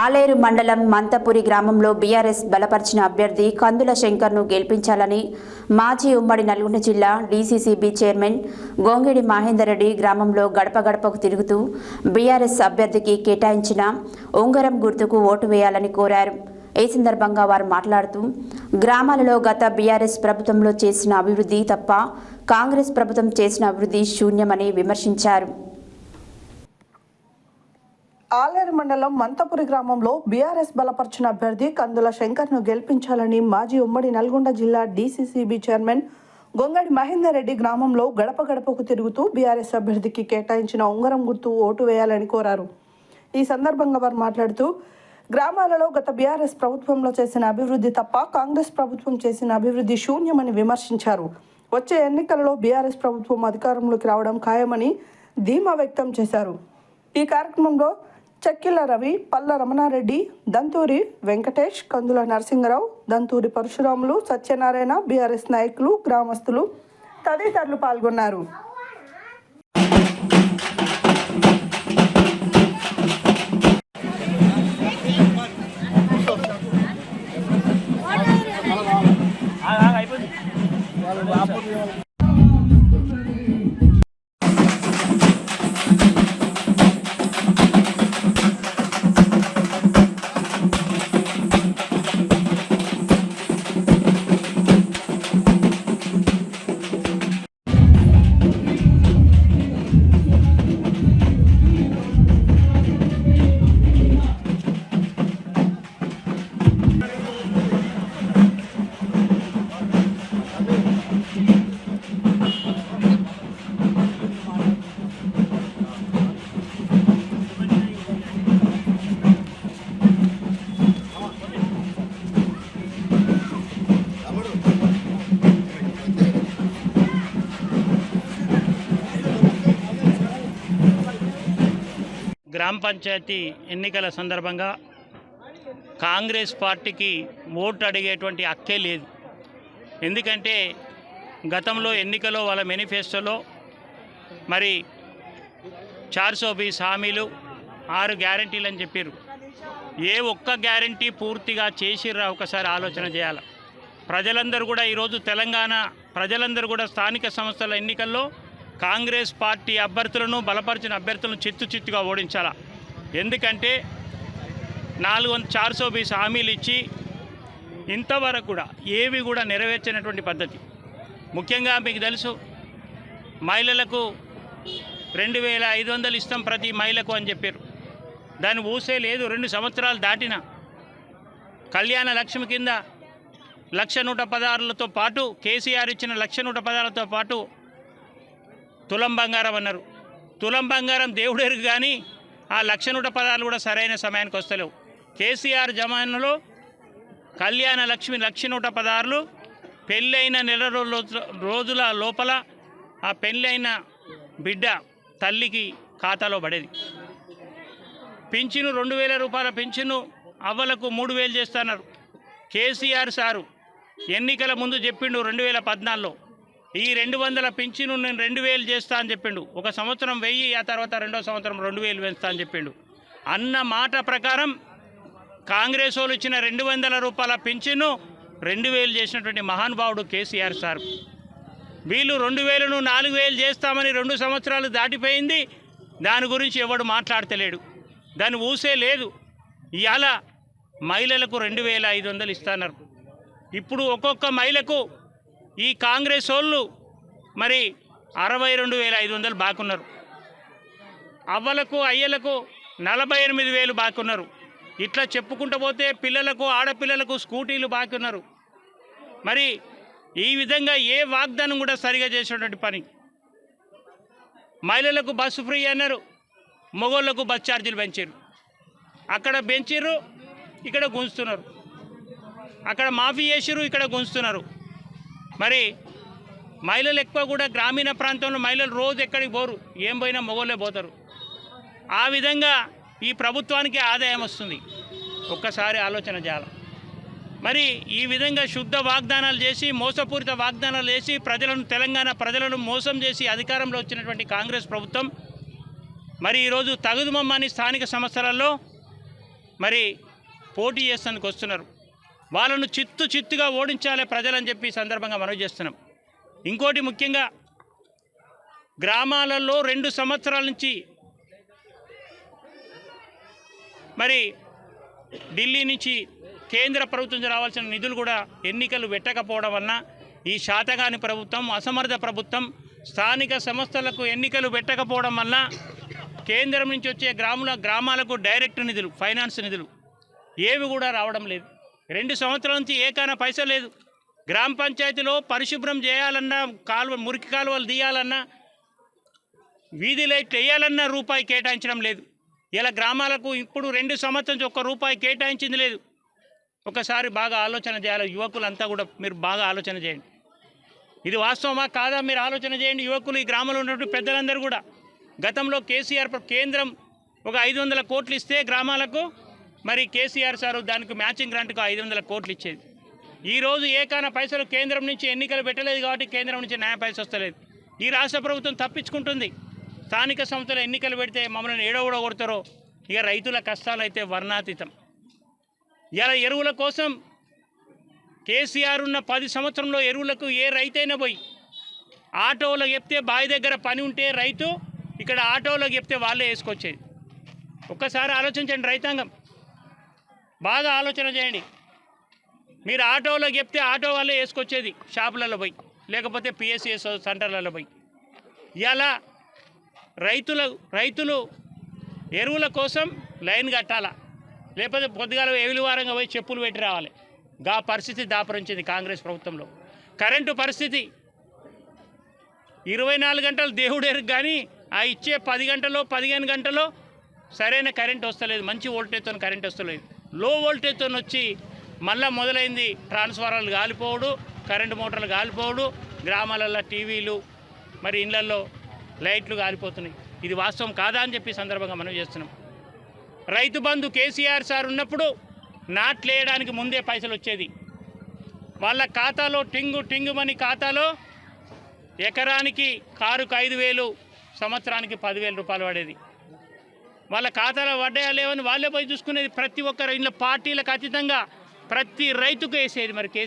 ఆలేరు మండలం మంతపురి గ్రామంలో బీఆర్ఎస్ బలపరిచిన అభ్యర్థి కందుల శంకర్ను గెలిపించాలని మాజీ ఉమ్మడి నల్గొండ జిల్లా డీసీసీబీ చైర్మన్ గోంగిడి మహేందర్ రెడ్డి గ్రామంలో గడప గడపకు తిరుగుతూ బీఆర్ఎస్ అభ్యర్థికి కేటాయించిన ఉంగరం గుర్తుకు ఓటు వేయాలని కోరారు. ఈ సందర్భంగా వారు మాట్లాడుతూ గ్రామాలలో గత బీఆర్ఎస్ ప్రభుత్వంలో చేసిన అభివృద్ధి తప్ప కాంగ్రెస్ ప్రభుత్వం చేసిన అభివృద్ధి శూన్యమని విమర్శించారు. ఆలేరు మండలం మంతపురి గ్రామంలో బీఆర్ఎస్ బలపరిచిన అభ్యర్థి కందుల శంకర్ను గెలిపించాలని మాజీ ఉమ్మడి నల్గొండ జిల్లా డీసీసీబీ చైర్మన్ గొంగడి మహేందర్ రెడ్డి గ్రామంలో గడప గడపకు తిరుగుతూ బీఆర్ఎస్ అభ్యర్థికి కేటాయించిన ఉంగరం గుర్తు ఓటు వేయాలని కోరారు. ఈ సందర్భంగా వారు మాట్లాడుతూ గ్రామాలలో గత బీఆర్ఎస్ ప్రభుత్వంలో చేసిన అభివృద్ధి తప్ప కాంగ్రెస్ ప్రభుత్వం చేసిన అభివృద్ధి శూన్యమని విమర్శించారు. వచ్చే ఎన్నికలలో బీఆర్ఎస్ ప్రభుత్వం అధికారంలోకి రావడం ఖాయమని ధీమా వ్యక్తం చేశారు. ఈ కార్యక్రమంలో చక్కిల రవి పల్ల రమణారెడ్డి దంతూరి వెంకటేష్ కందుల నరసింహరావు దంతూరి పరశురాములు సత్యనారాయణ బీఆర్ఎస్ నాయకులు గ్రామస్తులు తదితరులు పాల్గొన్నారు. గ్రామ పంచాయతీ ఎన్నికల సందర్భంగా కాంగ్రెస్ పార్టీకి ఓటు అడిగేటువంటి హక్కే లేదు. ఎందుకంటే గతంలో ఎన్నికలో వాళ్ళ మేనిఫెస్టోలో మరి చార్సో బీస్ హామీలు ఆరు గ్యారంటీలు అని చెప్పారు ఏ ఒక్క గ్యారంటీ పూర్తిగా చేసిర్రా ఒకసారి ఆలోచన చేయాలి? ప్రజలందరూ కూడా ఈరోజు తెలంగాణ ప్రజలందరూ కూడా స్థానిక సంస్థల ఎన్నికల్లో కాంగ్రెస్ పార్టీ అభ్యర్థులను బలపరిచిన అభ్యర్థులను చిత్తు చిత్తుగా ఓడించాలా? ఎందుకంటే నాలుగు వంద చార్సో బీస్ హామీలు ఇచ్చి ఇంతవరకు కూడా ఏవి కూడా నెరవేర్చినటువంటి పద్ధతి. ముఖ్యంగా మీకు తెలుసు మహిళలకు రెండు వేల ఐదు వందలు ఇస్తాం ప్రతి మహిళకు అని చెప్పారు. దాన్ని ఊసే లేదు రెండు సంవత్సరాలు దాటిన. కళ్యాణ లక్ష్మి కింద లక్ష నూట పదహారులతో పాటు కేసీఆర్ ఇచ్చిన లక్ష నూట పదహారులతో పాటు తులం బంగారం అన్నారు. తులం బంగారం దేవుడెరుగు కానీ ఆ లక్ష నూట పదాలు కూడా సరైన సమయానికి వస్తలేవు. కేసీఆర్ జమానాలో కళ్యాణ లక్ష్మి లక్ష నూట పదార్లు పెళ్ళైన నెల రోజుల రోజుల లోపల ఆ పెళ్ళైన బిడ్డ తల్లికి ఖాతాలో పడేది. పింఛను రెండు వేల రూపాయల పింఛను అవ్వలకు మూడు వేలు చేస్తున్నారు కేసీఆర్ సారు ఎన్నికల ముందు చెప్పిండు రెండు వేల పద్నాలుగులో. ఈ రెండు వందల పింఛను నేను రెండు వేలు చేస్తా అని చెప్పిండు. ఒక సంవత్సరం వెయ్యి ఆ తర్వాత రెండో సంవత్సరం రెండు వేలు పెంచుతా అని చెప్పిండు. అన్న మాట ప్రకారం కాంగ్రెస్ వాళ్ళు ఇచ్చిన రెండు వందల రూపాయల పింఛను రెండు వేలు చేసినటువంటి మహానుభావుడు కేసీఆర్ సార్. వీళ్ళు రెండు వేలను నాలుగు వేలు చేస్తామని రెండు సంవత్సరాలు దాటిపోయింది. దాని గురించి ఎవడు మాట్లాడతలేడు. దాని ఊసే లేదు. ఇవాళ మహిళలకు రెండు వేల ఐదు వందలు ఇస్తున్నారు. ఇప్పుడు ఒక్కొక్క మహిళకు ఈ కాంగ్రెస్ వాళ్ళు మరి అరవై రెండు వేల ఐదు వందలు బాకున్నారు. అవ్వలకు అయ్యలకు నలభై ఎనిమిది వేలు బాకున్నారు. ఇట్లా చెప్పుకుంటూ పోతే పిల్లలకు ఆడపిల్లలకు స్కూటీలు బాకున్నారు. మరి ఈ విధంగా ఏ వాగ్దానం కూడా సరిగా చేసినటువంటి పని. మహిళలకు బస్సు ఫ్రీ అన్నారు. మొగోళ్ళకు బస్ ఛార్జీలు పెంచారు. అక్కడ పెంచారు ఇక్కడ గుంజుతున్నారు. అక్కడ మాఫీ చేసిరు ఇక్కడ గుంజుతున్నారు. మరి మహిళలు ఎక్కువ కూడా గ్రామీణ ప్రాంతంలో మహిళలు రోజు ఎక్కడికి పోరు. ఏం పోయినా మొగోళ్ళే పోతారు. ఆ విధంగా ఈ ప్రభుత్వానికి ఆదాయం వస్తుంది. ఒక్కసారి ఆలోచన చేయాలి. మరి ఈ విధంగా శుద్ధ వాగ్దానాలు చేసి మోసపూరిత వాగ్దానాలు చేసి ప్రజలను తెలంగాణ ప్రజలను మోసం చేసి అధికారంలో వచ్చినటువంటి కాంగ్రెస్ ప్రభుత్వం మరి ఈరోజు తగుదుమమ్మని స్థానిక సంస్థలలో మరి పోటీ చేసేందుకు వస్తున్నారు. వాళ్ళను చిత్తు చిత్తుగా ఓడించాలి ప్రజలని చెప్పి సందర్భంగా మనవి చేస్తున్నాం. ఇంకోటి ముఖ్యంగా గ్రామాలలో రెండు సంవత్సరాల నుంచి మరి ఢిల్లీ నుంచి కేంద్ర ప్రభుత్వం రావాల్సిన నిధులు కూడా ఎన్నికలు పెట్టకపోవడం వలన ఈ శాతగాని ప్రభుత్వం అసమర్థ ప్రభుత్వం స్థానిక సంస్థలకు ఎన్నికలు పెట్టకపోవడం వలన కేంద్రం నుంచి వచ్చే గ్రాముల గ్రామాలకు డైరెక్ట్ నిధులు ఫైనాన్స్ నిధులు ఏవి కూడా రావడం లేదు. రెండు సంవత్సరాల నుంచి ఏకాన పైసలు లేదు. గ్రామ పంచాయతీలో పరిశుభ్రం చేయాలన్నా కాలువ మురికి కాలువలు తీయాలన్నా వీధి లైట్ వేయాలన్నా రూపాయి కేటాయించడం లేదు. ఇలా గ్రామాలకు ఇప్పుడు రెండు సంవత్సరం నుంచి ఒక్క రూపాయి కేటాయించింది లేదు. ఒకసారి బాగా ఆలోచన చేయాలి. యువకులంతా కూడా మీరు బాగా ఆలోచన చేయండి. ఇది వాస్తవమా కాదా? మీరు ఆలోచన చేయండి. యువకులు ఈ గ్రామంలో ఉన్నటువంటి పెద్దలందరూ కూడా. గతంలో కేసీఆర్ కేంద్రం ఒక ఐదు వందల కోట్లు ఇస్తే గ్రామాలకు మరి కేసీఆర్ సారు దానికి మ్యాచింగ్ గ్రాంట్కు ఐదు వందల కోట్లు ఇచ్చేది. ఈరోజు ఏకాన పైసలు కేంద్రం నుంచి ఎన్నికలు పెట్టలేదు కాబట్టి కేంద్రం నుంచి న్యాయ పైసలు వస్తలేదు. ఈ రాష్ట్ర ప్రభుత్వం తప్పించుకుంటుంది. స్థానిక సంస్థల ఎన్నికలు పెడితే మమ్మల్ని ఏడో కూడా కొడతారో ఇక రైతుల కష్టాలు అయితే వర్ణాతీతం. ఇలా ఎరువుల కోసం కేసీఆర్ ఉన్న పది సంవత్సరంలో ఎరువులకు ఏ రైతైనా పోయి ఆటోలో చెప్తే బావి దగ్గర పని ఉంటే రైతు ఇక్కడ ఆటోలో చెప్తే వాళ్ళే వేసుకొచ్చేది. ఒక్కసారి ఆలోచించండి రైతాంగం. బాగా ఆలోచన చేయండి. మీరు ఆటోలో చెప్తే ఆటో వాళ్ళే వేసుకొచ్చేది షాపులలో పోయి లేకపోతే పిఎస్సిఎస్ సెంటర్లలో పోయి. ఇలా రైతుల రైతులు ఎరువుల కోసం లైన్ కట్టాలా? లేకపోతే పొద్దుగాల ఎవిలివారంగా పోయి చెప్పులు పెట్టి రావాలి. గా పరిస్థితి దాపరించింది కాంగ్రెస్ ప్రభుత్వంలో. కరెంటు పరిస్థితి ఇరవై నాలుగు గంటలు దేవుడు కానీ ఆ ఇచ్చే పది గంటలో పదిహేను గంటలో సరైన కరెంట్ వస్తలేదు. మంచి ఓల్టేజ్తో కరెంట్ వస్తలేదు. లో వోల్టేజ్తో వచ్చి మళ్ళా మొదలైంది ట్రాన్స్ఫార్మర్లు గాలిపోవడు కరెంటు మోటార్లు గాలిపోవడు గ్రామాలలో టీవీలు మరి ఇళ్ళలో లైట్లు గాలిపోతున్నాయి. ఇది వాస్తవం కాదా అని చెప్పి సందర్భంగా మనం చేస్తున్నాం. రైతు బంధు కేసీఆర్ సార్ ఉన్నప్పుడు నాట్లేయడానికి ముందే పైసలు వచ్చేది. వాళ్ళ ఖాతాలో టింగు టింగుమని ఖాతాలో ఎకరానికి కారుకు ఐదు వేలు సంవత్సరానికి పదివేల రూపాయలు పడేది. వాళ్ళ ఖాతాలో పడ్డాయా లేవని వాళ్ళే పోయి చూసుకునేది. ప్రతి ఒక్కరు ఇందులో పార్టీలకు అతీతంగా ప్రతి రైతుకు వేసేది మరి కేసీ